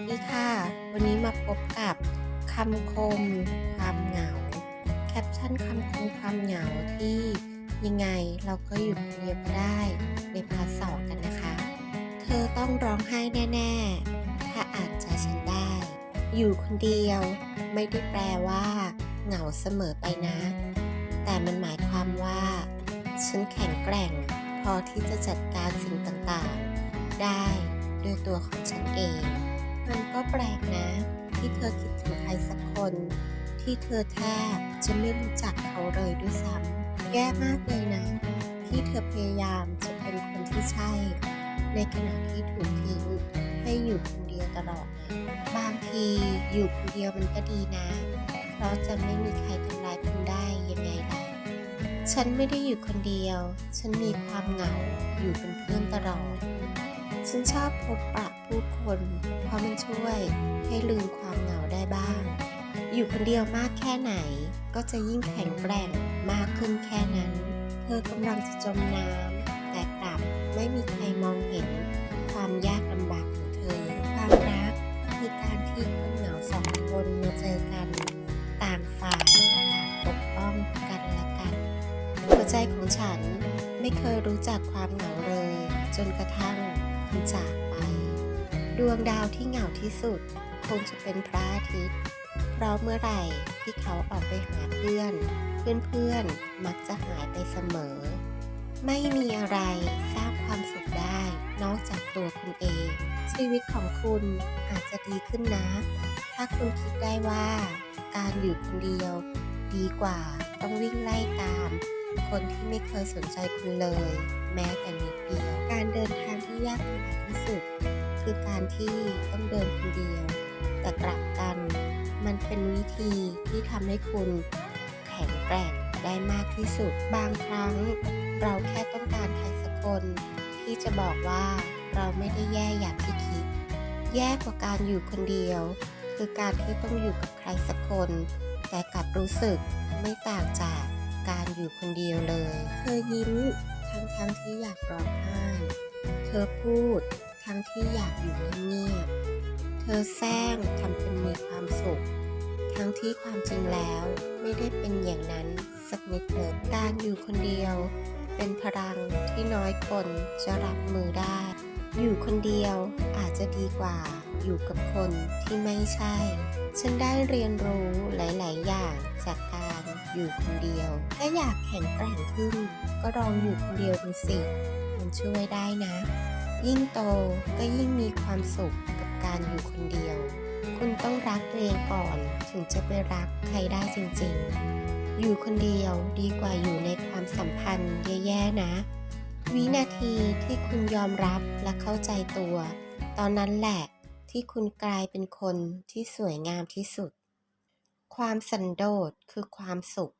วัสดีค่ะ วันนี้มาพบกับคำคมความเหงา แคปชั่นคำคมความเหงาที่ยังไงเราก็อยู่คนเดียวก็ได้ในพาร์ทสองกันนะคะ เธอต้องร้องไห้แน่ ๆ ถ้าอานใจฉันได้ อยู่คนเดียว ไม่ได้แปลว่า เหงาเสมอไปนะ แต่มันหมายความว่า ฉันแข็งแกร่ง พอที่จะจัดการสิ่งต่างๆ ได้ด้วยตัวของฉันเอง มันก็แปลกนะ ที่เธอคิดถึงใครสักคน ที่เธอแทบจะไม่รู้จักเขาเลยด้วยซ้ำแย่มากเลยนะ ที่เธอพยายามจะเป็นคนที่ใช่ ในขณะที่ถูกทิ้งให้อยู่คนเดียวตลอดนะบางทีอยู่คนเดียวมันก็ดีนะ เพราะจะไม่มีใครทำร้ายคุณได้ยังไงล่ะฉันไม่ได้อยู่คนเดียว ฉันมีความเหงาอยู่เป็นเพื่อนตลอด ฉันชอบพบปะผู้คน เพราะมันช่วยให้ลืมความเหงาได้บ้าง อยู่คนเดียวมากแค่ไหน ก็จะยิ่งแข็งแกร่งมากขึ้นแค่นั้น เธอกำลังจะจมน้ำแต่กลับไม่มีใครมองเห็น ความยากลำบากของเธอ ความรักคือการที่คนเหงาสองคนมาเจอกัน ต่างฝ่ายต่างปกป้องกันและกัน หัวใจของฉันไม่เคยรู้จักความเหงาเลย จนกระทั่ง คุณจากไป ดวงดาวที่เหงาที่สุด คงจะเป็นพระอาทิตย์ เพราะเมื่อไหร่ที่เขาออกไปหาเพื่อน เพื่อนๆมักจะหายไปเสมอ ไม่มีอะไรสร้างความสุขได้นอกจากตัวคุณเอง ชีวิตของคุณอาจจะดีขึ้นนะ ถ้าคุณคิดได้ว่า การอยู่คนเดียว ดีกว่าต้องวิ่งไล่ตาม คนที่ไม่เคยสนใจคุณเลย แม้แต่นิดเดียว การเดินทางที่ยากลำบากที่สุด คือการที่ต้องเดินคนเดียว แต่กลับกัน มันเป็นวิธีที่ทำให้คุณแข็งแกร่งได้มากที่สุด บางครั้ง เราแค่ต้องการใครสักคนที่จะบอกว่าเราไม่ได้แย่อย่างที่คิด แย่กว่าการอยู่คนเดียว คือการที่ต้องอยู่กับใครสักคน แต่กลับรู้สึกไม่ต่างจาก การอยู่คนเดียวเลย เธอยิ้มทั้งทั้งที่อยากร้องไห้ เธอพูดทั้งที่อยากอยู่เงียบๆเธอแซงทำเป็นมีความสุข ทั้งที่ความจริงแล้วไม่ได้เป็นอย่างนั้นสักนิดเลยการอยู่คนเดียว เป็นพลังที่น้อยคนจะรับมือได้ อยู่คนเดียวอาจจะดีกว่าอยู่กับคนที่ไม่ใช่ ฉันได้เรียนรู้หลาย ๆ อย่างจากการอยู่คนเดียว ถ้าอยากแข็งแกร่งขึ้น ก็ลองอยู่คนเดียวดูสิ มันช่วยได้นะ ยิ่งโตก็ยิ่งมีความสุขกับการอยู่คนเดียว คุณต้องรักตัวเองก่อนถึงจะไปรักใครได้จริง ๆ อยู่คนเดียวดีกว่าอยู่ในความสัมพันธ์แย่ ๆ นะ วินาทีที่คุณยอมรับและเข้าใจตัว ตอนนั้นแหละที่คุณกลายเป็นคนที่สวยงามที่สุด ความสันโดษคือความสุข